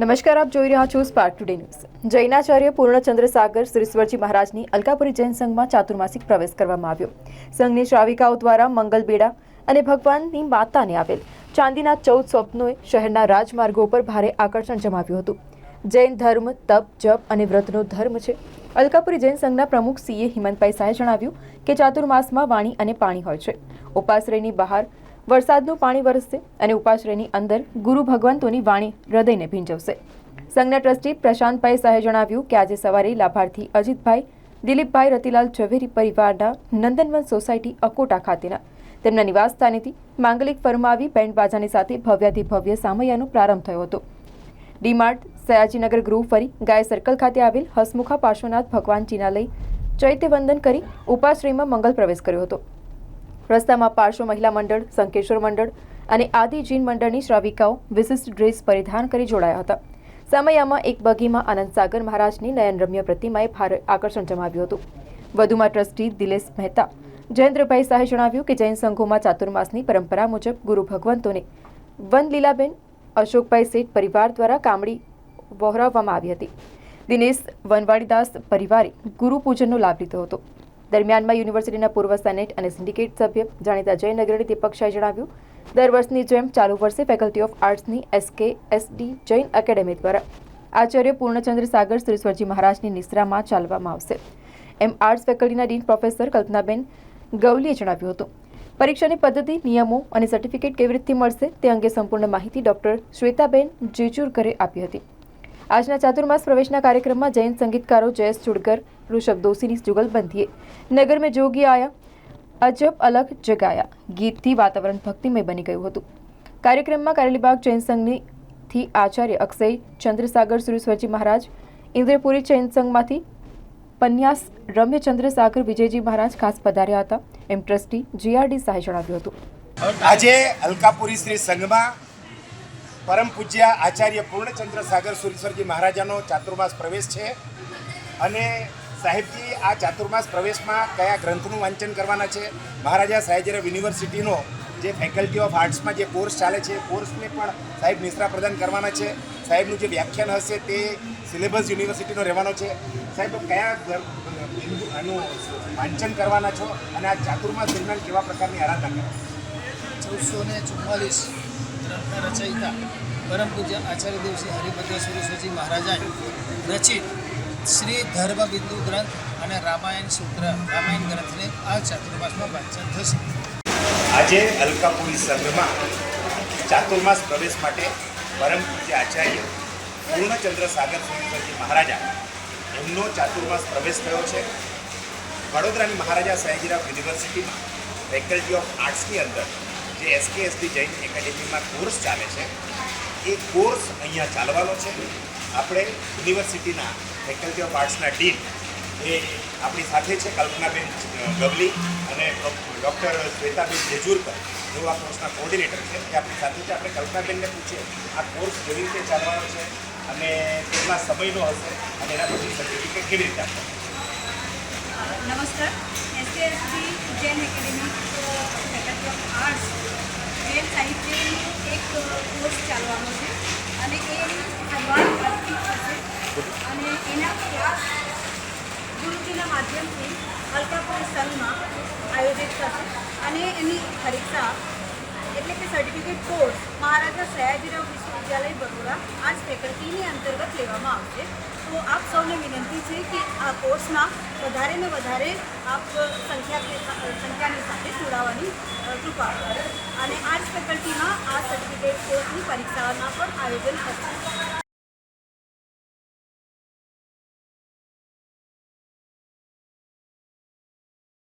નમસ્કાર, આપ જોઈ રહ્યા છો સ્પાર્ક ટુડે ન્યૂઝ જૈનાચાર્ય પૂર્ણચંદ્ર સાગર શ્રીશ્વરજી મહારાજની અલકાપુરી જૈન સંઘમાં ચાતુર્માસિક પ્રવેશ કરવામાં આવ્યો. સંઘની શ્રાવિકાઓ દ્વારા મંગલ બેડા અને ભગવાનની માતાને આવેલ ચાંદીના ચૌદ સ્વપ્નોએ શહેરના રાજમાર્ગો પર ભારે આકર્ષણ જમાવ્યું હતું. જૈન ધર્મ, તપ, જપ અને વ્રતનો ધર્મ છે. અલકાપુરી જૈન સંઘના પ્રમુખ સીએ હિમંતભાઈ શાહે જણાવ્યું કે ચાતુર્માસમાં વાણી અને પાણી હોય છે. ઉપાશ્રયની બહાર વરસાદનું પાણી વરસશે અને ઉપાશ્રયની અંદર ગુરુ ભગવંતોની વાણી હૃદયને ભીંજવશે. સંઘના ટ્રસ્ટી પ્રશાંતભાઈ શાહે જણાવ્યું કે આજે સવારે લાભાર્થી અજીતભાઈ, દિલીપભાઈ રતિલાલ ઝવેરી પરિવારના નંદનવન સોસાયટી અકોટા ખાતેના તેમના નિવાસ સ્થાનેથી માંગલિક ફરમાવી બેન્ડ બાજાની સાથે ભવ્યાથી ભવ્ય સામૈયાનો પ્રારંભ થયો હતો. ડીમાર્ટ, સયાજીનગર ગૃહ ફરી ગાય સર્કલ ખાતે આવેલ હસમુખા પાર્શ્વનાથ ભગવાનજીના લઈ ચૈત્યવંદન કરી ઉપાશ્રયમાં મંગલ પ્રવેશ કર્યો હતો. રસ્તામાં પાર્શ્વ મહિલા મંડળ, સંકેશ્વર મંડળ અને આદિ જીન મંડળની શ્રાવિકાઓ વિશિષ્ટ ડ્રેસ પરિધાન કરી જોડાયા હતા. સમયામાં એક બગીમાં આનંદ સાગર મહારાજની નયનરમ્ય પ્રતિમાએ ભારે આકર્ષણ જમાવ્યું હતું. વધુમાં ટ્રસ્ટી દિલેશ મહેતા, જયેન્દ્રભાઈ શાહે જણાવ્યું કે જૈન સંઘોમાં ચાતુર્માસની પરંપરા મુજબ ગુરુ ભગવંતોને વન લીલાબેન અશોકભાઈ શેઠ પરિવાર દ્વારા કામડી વહોરાવવામાં આવી હતી. દિનેશ વનવાડીદાસ પરિવારે ગુરુ પૂજનનો લાભ લીધો હતો. દરમિયાનમાં યુનિવર્સિટીના પૂર્વ સેનેટ અને સિન્ડિકેટ સભ્ય જાણીતા જૈન અગ્રણી દીપક શાહે જણાવ્યું, દર વર્ષની જેમ ચાલુ વર્ષે ફેકલ્ટી ઓફ આર્ટ્સની એસકે એસડી જૈન એકેડેમી દ્વારા આચાર્ય પૂર્ણચંદ્ર સાગર શ્રીશ્વરજી મહારાજની નિશ્રામાં ચાલવામાં આવશે. એમ આર્ટ્સ ફેકલ્ટીના ડીન પ્રોફેસર કલ્પનાબેન ગવલીએ જણાવ્યું હતું, પરીક્ષાની પદ્ધતિ, નિયમો અને સર્ટિફિકેટ કેવી રીતે મળશે તે અંગે સંપૂર્ણ માહિતી ડોક્ટર શ્વેતાબેન જેચુરકરે આપી હતી. આજના ચાતુર્માસ પ્રવેશના કાર્યક્રમમાં જૈન સંગીતકારો જયેશ ચુડકર, ઋષભ દોશીની જુગલબંધીએ નગર મેં જોગી આયા, અજબ અલગ જગાયા. ગીતથી વાતાવરણ ભક્તિમય બની ગયું હતું. કાર્યક્રમમાં કારેલીબાગ જૈન સંઘની આચાર્ય અક્ષય, ચંદ્રસાગર સુરેશ્વરજી મહારાજ, ઇન્દ્રપુરી જૈન સંઘમાંથી પન્યાસ રમ્યચંદ્ર સાગર વિજયજી મહારાજ ખાસ પધાર્યા હતા. એમ ટ્રસ્ટી જીઆરડી શાહે જણાવ્યું હતું. આજે અલકાપુરી શ્રી સંઘમાં પરમ પૂજ્ય આચાર્ય પૂર્ણચંદ્ર સાગર સુરેશ્વરજી મહારાજાનો ચાતુર્માસ પ્રવેશ છે. અને સાહેબજી, આ ચાતુર્માસ પ્રવેશમાં કયા ગ્રંથનું વાંચન કરવાના છે? મહારાજા સાહેબજીરાવ યુનિવર્સિટીનો જે ફેકલ્ટી ઓફ આર્ટ્સમાં જે કોર્સ ચાલે છે કોર્સને પણ સાહેબ નિશ્રા પ્રદાન કરવાના છે. સાહેબનું જે વ્યાખ્યાન હશે તે સિલેબસ યુનિવર્સિટીનો રહેવાનો છે. સાહેબ કયા આનું વાંચન કરવાના છો? અને આ ચાતુર્માસ દરમિયાન કેવા પ્રકારની આરાધના કરો? ચૌદસો ને ચુમ્માલીસ. રચયિતા. પરમ પૂજ્ય આચાર્ય દેવશ્રી હરિભદ્ર સુરેશ્વરજી મહારાજાએ રચિત શ્રી ધર્મ બિંદુ ગ્રંથ અને રામાયણ સૂત્ર. રામાયણ ગ્રંથને આ ચાતુર્માસમાં વાંચન થશે. આજે અલકાપુરી સંઘમાં ચાતુર્માસ પ્રવેશ માટે પરમ પૂજ્ય આચાર્ય પૂર્ણચંદ્ર સાગર સુરેશ્વરજી મહારાજા એમનો ચાતુર્માસ પ્રવેશ થયો છે. વડોદરાની મહારાજા સયાજીરાવ યુનિવર્સિટીમાં ફેકલ્ટી ઓફ આર્ટ્સની અંદર જે એસકેએસડી જૈન એકેડેમીમાં કોર્સ ચાલે છે, એ કોર્સ અહીંયા ચાલવાનો છે. આપણે યુનિવર્સિટીના ફેકલ્ટી ઓફ આર્ટ્સના ડીન એ આપણી સાથે છે, કલ્પનાબેન ગવલી અને ડૉક્ટર શ્વેતાબેન જેજુરકર, જેઓ આ કોર્સના કોર્ડિનેટર છે. એ આપણી સાથે છે. આપણે કલ્પનાબેનને પૂછીએ, આ કોર્સ કેવી રીતે ચાલવાનો છે અને કેટલા સમયનો હશે અને એના પછી સર્ટિફિકેટ કેવી રીતે આપવાનું નમસ્કાર. SKSD Jain academy faculty of arts Jain સાહિત્યનો એક કોર્સ ચાલવાનો છે અને એ શરૂઆત આજથી અને એના ક્લાસ ગુરુજીના માધ્યમથી અલકાપુર સંઘમાં આયોજિત થશે અને એની પરીક્ષા એટલે કે સર્ટિફિકેટ કોર્સ મહારાજા સયાજીરાવ વિશ્વવિદ્યાલય બરોડા આજ ફેકલ્ટીની અંતર્ગત લેવામાં આવશે. તો આપ સૌને વિનંતી છે કે આ કોર્સમાં વધારે ને વધારે આપ સંખ્યા સંખ્યાની સાથે જોડાવાની કૃપા કરો. અને આ જ ફેકલ્ટીમાં આ સર્ટિફિકેટ કોર્સની પરીક્ષાના પણ આયોજન થશે.